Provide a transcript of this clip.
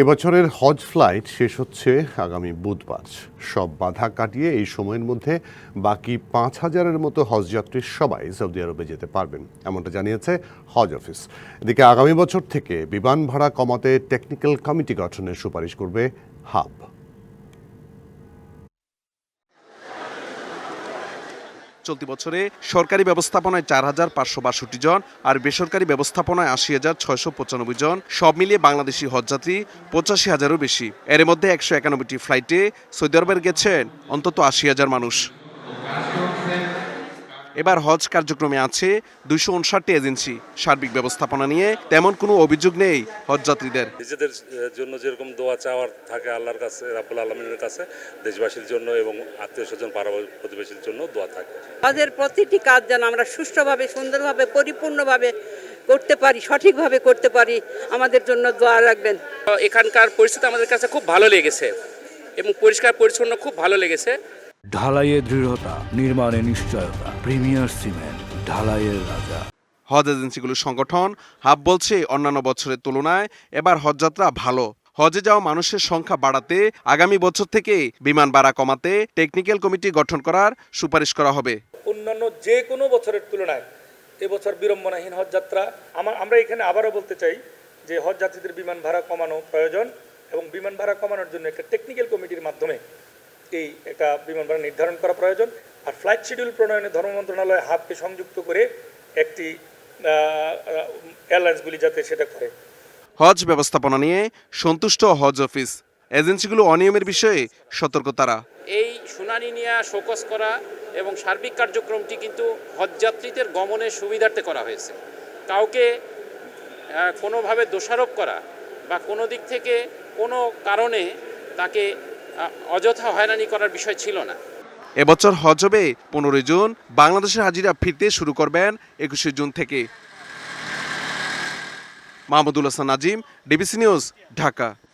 এবছরের হজ ফ্লাইট শেষ হচ্ছে আগামী বুধবার। সব বাধা কাটিয়ে এই সময়ের মধ্যে বাকি পাঁচ হাজারের মতো হজযাত্রী সবাই সৌদি আরবে যেতে পারবেন, এমনটা জানিয়েছে হজ অফিস। এদিকে আগামী বছর থেকে বিমান ভাড়া কমাতে টেকনিক্যাল কমিটি গঠনের সুপারিশ করবে হাব। চলতি বছরে সরকারি ব্যবস্থাপনায় চার হাজার পাঁচশো বাষট্টি জন আর বেসরকারি ব্যবস্থাপনায় আশি হাজার ছয়শো পঁচানব্বই জন। সব মিলিয়ে বাংলাদেশি হজযাত্রী পঁচাশি হাজারও বেশি। এর মধ্যে একশো একানব্বইটি ফ্লাইটে সৌদি আরবের গেছেন অন্তত আশি হাজার মানুষ। এবার হজ কার্যক্রমে আছে দুইশো উনষাটটি এজেন্সি সার্বিক ব্যবস্থাপনা নিয়ে। তেমন কোনো অভিযোগ নেই হজযাত্রীদের। নিজেদের জন্য যেরকম দোয়া চাওয়ার থাকে আল্লাহর কাছে রাব্বুল আলমিনের কাছে দেশবাসীর জন্য এবং আত্মীয় স্বজন পাড়া প্রতিবেশীর জন্য দোয়া থাকে। হজের প্রতিটি কাজ যেন আমরা সুষ্ঠুভাবে সুন্দরভাবে পরিপূর্ণভাবে করতে পারি সঠিকভাবে করতে পারি আমাদের জন্য দোয়া রাখবেন। এখানকার পরিস্থিতি আমাদের কাছে খুব ভালো লেগেছে এবং পরিষ্কার পরিচ্ছন্ন খুব ভালো লেগেছে। ঢালাইয়ে দৃঢ়তা নির্মাণে নিশ্চয়তা প্রিমিয়ার সিমেন্ট ঢালাইয়ের রাজা। হজ এজেন্সিগুলোর সংগঠন হাব বলছে অন্যান্য বছরের তুলনায় এবার হজযাত্রা ভালো। হজে যাওয়া মানুষের সংখ্যা বাড়াতে আগামী বছর থেকে বিমান ভাড়া কমাতে টেকনিক্যাল কমিটি গঠন করার সুপারিশ করা হবে। অন্যান্য যে কোনো বছরের তুলনায় এবছর বিড়ম্বনাহীন হজযাত্রা। আমার আমরা এখানে আবারও বলতে চাই যে হজযাত্রীদের বিমান ভাড়া কমানো প্রয়োজন এবং বিমান ভাড়া কমানোর জন্য একটা টেকনিক্যাল কমিটির মাধ্যমে এই একটা বিমান ভাড়া নির্ধারণ করা প্রয়োজন। আর ফ্লাইট শিডিউল প্রণয়নে ধর্ম মন্ত্রণালয় হাবকে সংযুক্ত করে একটি এয়ারলাইন্সগুলি যাতে সেটা করে। হজ ব্যবস্থাপনা নিয়ে সন্তুষ্ট হজ অফিস এজেন্সিগুলো অনিয়মের বিষয়ে সতর্ক তারা। এই শুনানি নিয়ে শোকস করা এবং সার্বিক কার্যক্রমটি কিন্তু হজযাত্রীদের গমনের সুবিধার্থে করা হয়েছে। কাউকে কোনোভাবে দোষারোপ করা বা কোনো দিক থেকে কোনো কারণে তাকে অযথা হয়রানি করার বিষয় ছিল না। এবছর হজ হবে পনেরোই জুন। বাংলাদেশের হাজিরা ফিরতে শুরু করবেন একুশে জুন থেকে। Mahmudul Hasan Nazim, DBC news, Dhaka.